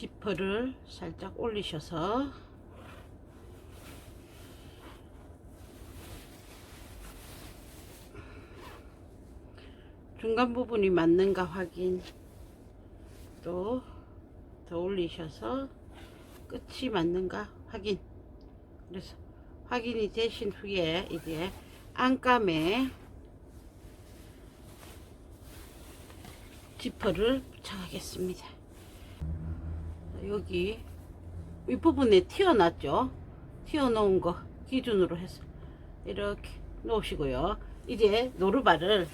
지퍼를 살짝 올리셔서 중간 부분이 맞는가 확인 또 더 올리셔서 끝이 맞는가 확인. 그래서 확인이 되신 후에 이제 안감에 지퍼를 붙여가겠습니다 여기 윗부분에 튀어났죠? 튀어놓은 거 기준으로 해서 이렇게 놓으시고요. 이제 노루발을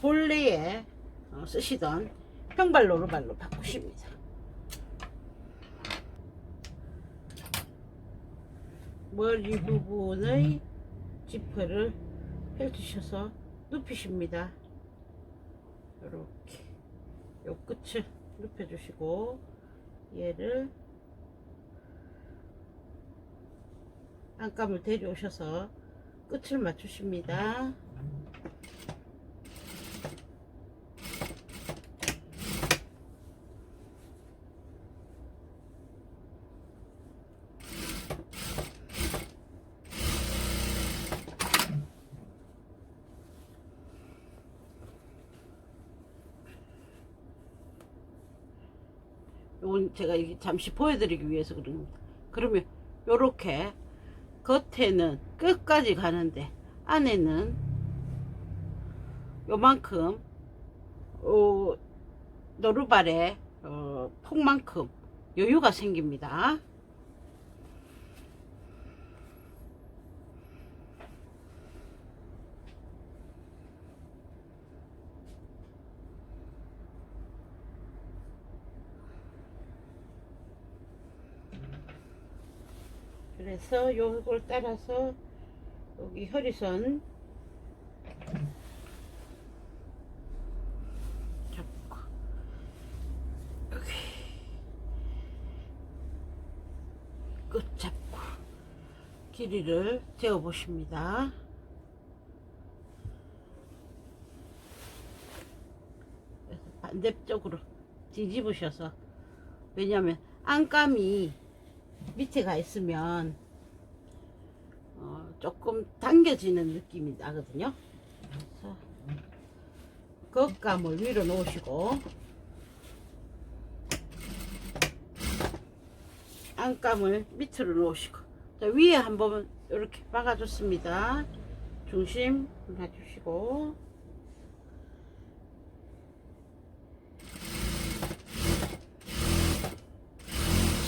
본래에 어, 쓰시던 평발 노루발로 바꾸십니다. 머리 부분의 지퍼를 펼치셔서 눕히십니다. 이렇게. 요 끝을 눕혀주시고 얘를 안감을 데려오셔서 끝을 맞추십니다. 요건 제가 잠시 보여드리기 위해서 그럽니다. 그러면 요렇게 겉에는 끝까지 가는데 안에는 요만큼 어, 노루발에 어, 폭만큼 여유가 생깁니다. 그래서 요걸 따라서 여기 허리선 잡고 여기 끝 잡고 길이를 재어 보십니다. 반대쪽으로 뒤집으셔서 왜냐면 안감이 밑에 가 있으면 어, 조금 당겨지는 느낌이 나거든요. 겉감을 위로 놓으시고 안감을 밑으로 놓으시고 자, 위에 한번 이렇게 박아줬습니다. 중심 놔주시고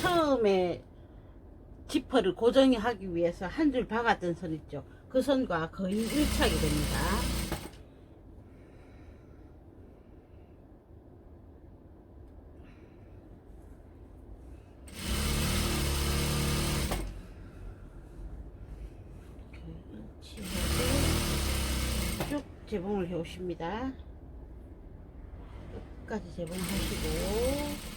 처음에 지퍼를 고정하기 위해서 한 줄 박았던 선 있죠. 그 선과 거의 일치하게 됩니다. 쭉 재봉을 해 오십니다. 끝까지 재봉하시고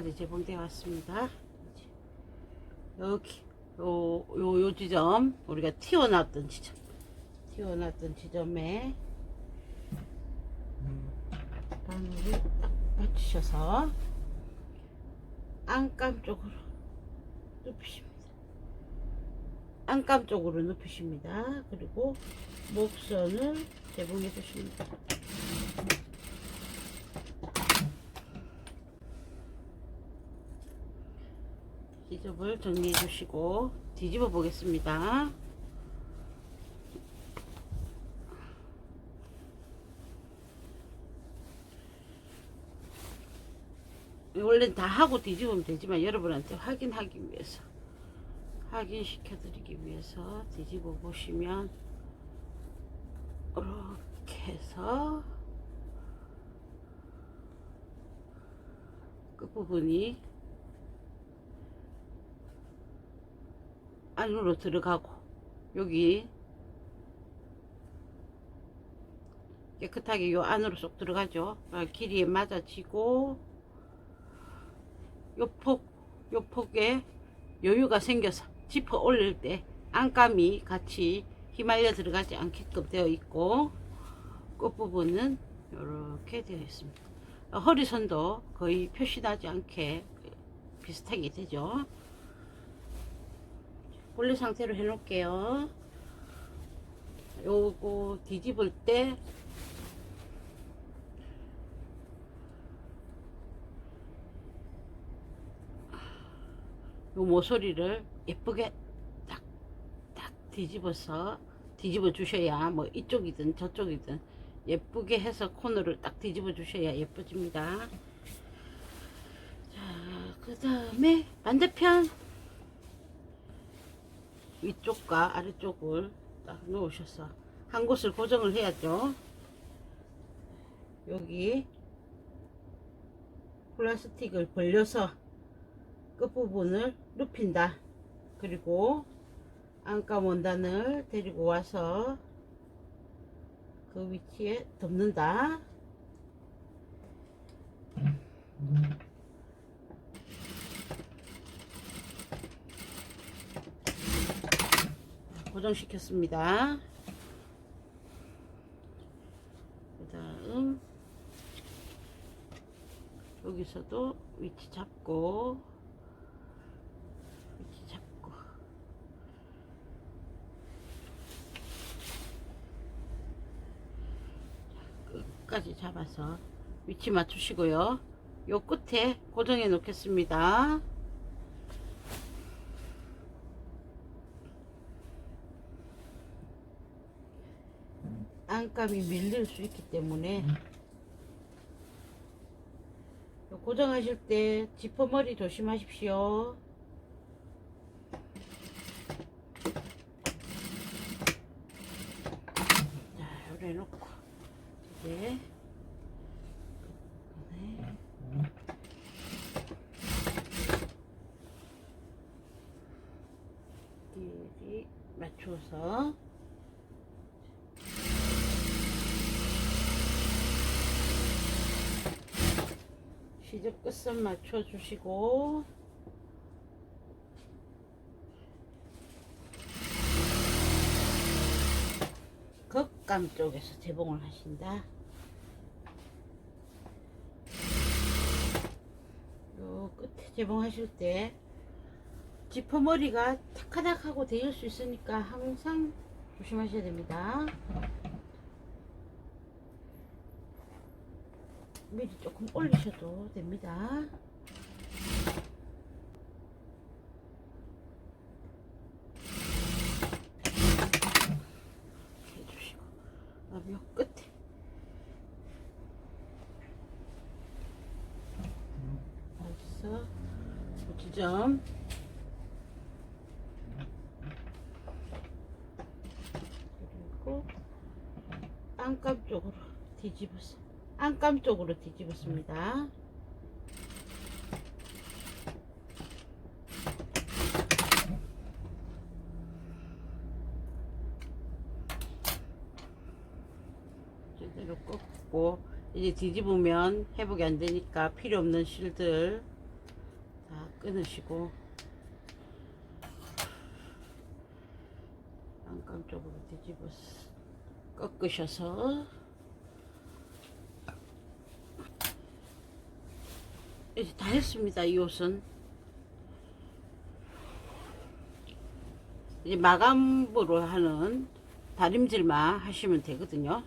끝까지 재봉되어 왔습니다. 여기 요, 요, 요 지점 우리가 튀어놨던 지점 튀어놨던 지점에 바늘을 딱 맞추셔서 안감 쪽으로 눕히십니다. 안감 쪽으로 눕히십니다. 그리고 목선을 재봉해 주십니다. 지점을 정리해 주시고 뒤집어 보겠습니다. 원래 다 하고 뒤집으면 되지만 여러분한테 확인하기 위해서 확인시켜 드리기 위해서 뒤집어 보시면 이렇게 해서 끝부분이 안으로 들어가고 여기 깨끗하게 요 안으로 쏙 들어가죠. 아, 길이에 맞아지고 요 폭, 요 폭에 여유가 생겨서 지퍼 올릴 때 안감이 같이 휘말려 들어가지 않게끔 되어 있고 끝부분은 이렇게 되어 있습니다. 어, 허리선도 거의 표시나지 않게 비슷하게 되죠. 본래 상태로 해 놓을게요. 요거 뒤집을 때 요 모서리를 예쁘게 딱, 딱 뒤집어서 뒤집어 주셔야 뭐 이쪽이든 저쪽이든 예쁘게 해서 코너를 딱 뒤집어 주셔야 예뻐집니다. 자, 그 다음에 반대편 위쪽과 아래쪽을 딱 놓으셔서 한 곳을 고정을 해야죠. 여기 플라스틱을 벌려서 끝부분을 눕힌다. 그리고 안감 원단을 데리고 와서 그 위치에 덮는다. 고정시켰습니다. 그 다음 여기서도 위치 잡고 위치 잡고 끝까지 잡아서 위치 맞추시고요. 요 끝에 고정해 놓겠습니다. 안감이 밀릴 수 있기 때문에 요 고정하실 때 지퍼머리 조심하십시오. 자, 요래 놓고 이제 네. 길이 맞춰서 시접 끝선 맞춰 주시고 겉감 쪽에서 재봉을 하신다. 요 끝에 재봉하실 때 지퍼머리가 타카닥하고 데일 수 있으니까 항상 조심하셔야 됩니다. 미리 조금 올리셔도 됩니다. 해주시고 요 끝에. 여기서 지점 그리고 안감 쪽으로 뒤집어서 안감 쪽으로 뒤집었습니다. 제대로 꺾고 이제 뒤집으면 회복이 안 되니까 필요 없는 실들 다 끊으시고 안감 쪽으로 뒤집어서 꺾으셔서 이제 다 했습니다. 이 옷은 이제 마감으로 하는 다림질만 하시면 되거든요.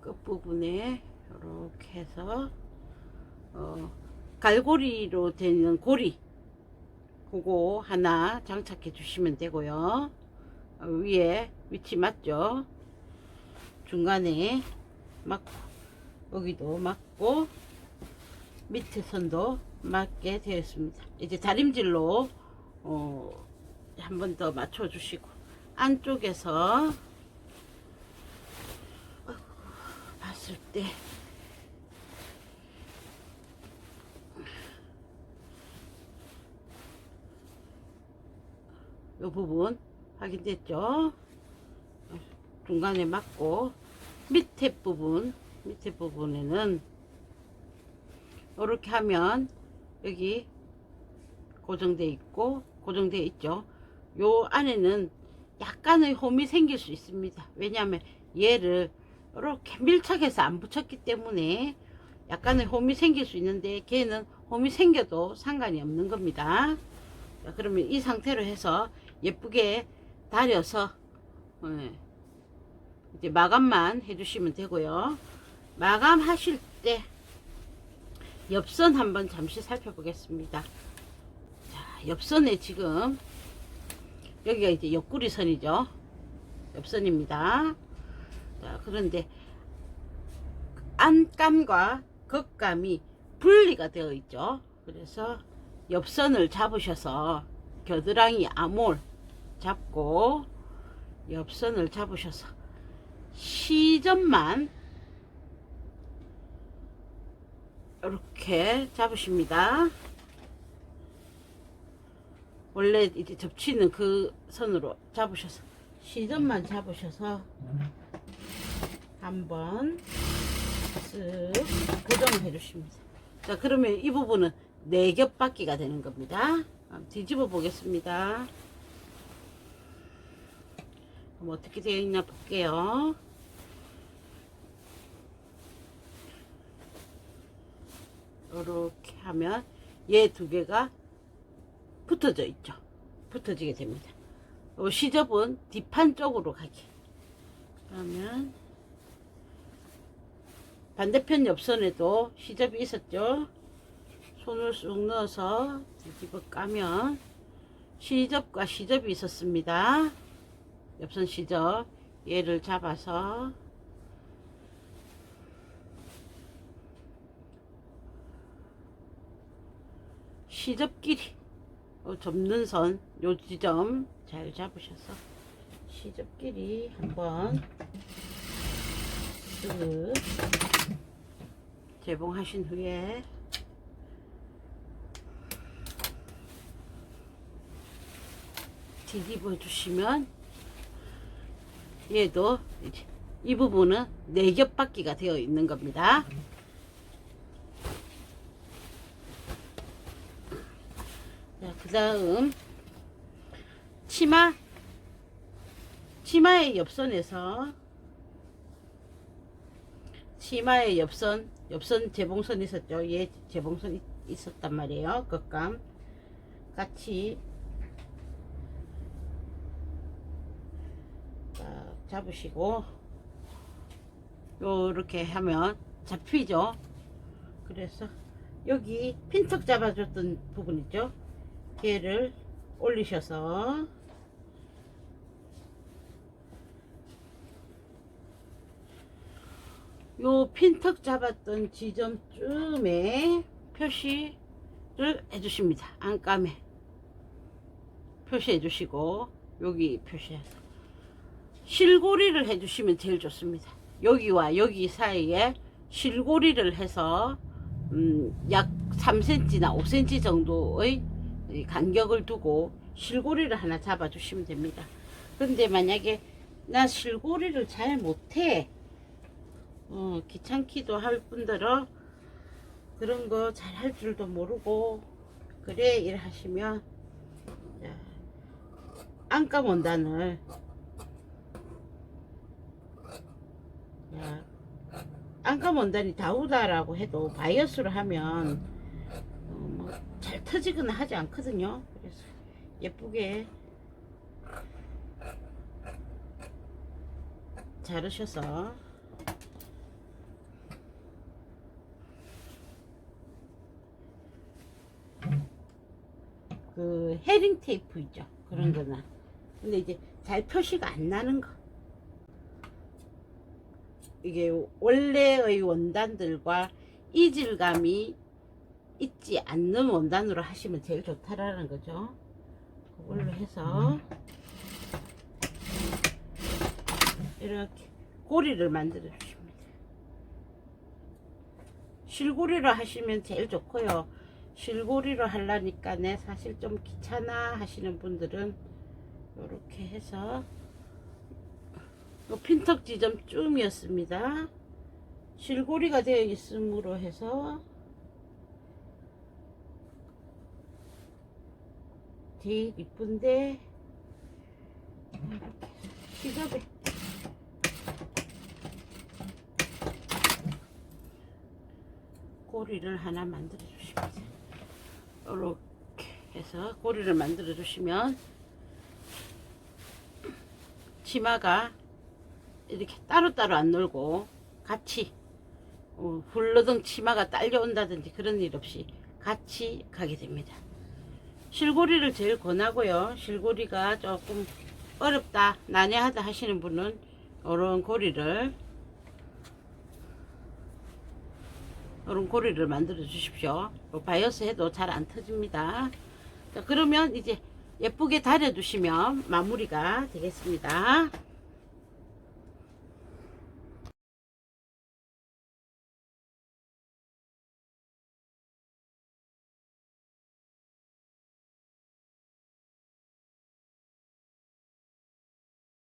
끝부분에 이렇게 해서 어, 갈고리로 되는 고리 그거 하나 장착해 주시면 되고요. 어, 위에 위치 맞죠? 중간에 맞고 여기도 맞고 밑에 선도 맞게 되어 있습니다. 이제 다림질로 어, 한 번 더 맞춰 주시고 안쪽에서 봤을 때이 부분 확인됐죠? 중간에 맞고 밑에 부분 밑에 부분에는 이렇게 하면 여기 고정돼 있고 고정돼 있죠. 요 안에는 약간의 홈이 생길 수 있습니다. 왜냐하면 얘를 이렇게 밀착해서 안 붙였기 때문에 약간의 홈이 생길 수 있는데 걔는 홈이 생겨도 상관이 없는 겁니다. 자, 그러면 이 상태로 해서 예쁘게 다려서 예, 이제 마감만 해주시면 되고요. 마감하실 때 옆선 한번 잠시 살펴보겠습니다. 자, 옆선에 지금 여기가 이제 옆구리 선이죠. 옆선입니다. 자, 그런데 안감과 겉감이 분리가 되어 있죠. 그래서 옆선을 잡으셔서 겨드랑이 암홀 잡고 옆선을 잡으셔서 시점만 이렇게 잡으십니다. 원래 이제 접치는 그 선으로 잡으셔서 시점만 잡으셔서 한번 쓱 고정을 해주십니다. 자 그러면 이 부분은 네겹 받기가 되는 겁니다. 뒤집어 보겠습니다. 어떻게 되어 있나 볼게요. 이렇게 하면 얘 두 개가 붙어져 있죠. 붙어지게 됩니다. 요 시접은 뒷판 쪽으로 가게. 그러면 반대편 옆선에도 시접이 있었죠. 손을 쑥 넣어서 뒤집어 까면 시접과 시접이 있었습니다. 옆선 시접 얘를 잡아서 시접끼리 어, 접는 선 요 지점 잘 잡으셔서 시접끼리 한번 쓱 재봉하신 후에 뒤집어 주시면 얘도 이 부분은 네겹 받기가 되어 있는 겁니다. 자, 그 다음 치마 치마의 옆선에서 치마의 옆선 옆선 재봉선 있었죠? 얘 재봉선 있- 있었단 말이에요. 겉감. 같이. 딱 잡으시고. 요렇게 하면 잡히죠? 그래서 여기 핀턱 잡아줬던 부분 있죠 얘를 올리셔서 요 핀턱 잡았던 지점쯤에 표시를 해주십니다. 안감에 표시해 주시고 여기 표시해서 실고리를 해주시면 제일 좋습니다. 여기와 여기 사이에 실고리를 해서 음, 약 3cm나 5cm 정도의 이 간격을 두고 실고리를 하나 잡아 주시면 됩니다. 근데 만약에 나 실고리를 잘 못해 어, 귀찮기도 할 뿐더러 그런 거 잘 할 줄도 모르고 그래 일 하시면 자, 안감 원단을 자, 안감 원단이 다우다라고 해도 바이어스로 하면 잘 터지거나 하지 않거든요. 그래서 예쁘게 자르셔서. 그 헤링 테이프 있죠? 그런 거나. 근데 이제 잘 표시가 안 나는 거. 이게 원래의 원단들과 이질감이 있지 않는 원단으로 하시면 제일 좋다라는 거죠. 그걸로 해서 이렇게 고리를 만들어 주십니다. 실고리로 하시면 제일 좋고요. 실고리로 하려니까 내 사실 좀 귀찮아 하시는 분들은 이렇게 해서 요 핀턱 지점 쯤이었습니다. 실고리가 되어 있음으로 해서 되게 이쁜데 기겁에 고리를 하나 만들어 주십니다. 이렇게 해서 고리를 만들어 주시면 치마가 이렇게 따로따로 안 놀고 같이 어, 훌러덩 치마가 딸려온다든지 그런 일 없이 같이 가게 됩니다. 실고리를 제일 권하고요. 실고리가 조금 어렵다, 난해하다 하시는 분은 이런 고리를 이런 고리를 만들어 주십시오. 뭐 바이어스 해도 잘 안 터집니다. 자, 그러면 이제 예쁘게 다려 두시면 마무리가 되겠습니다.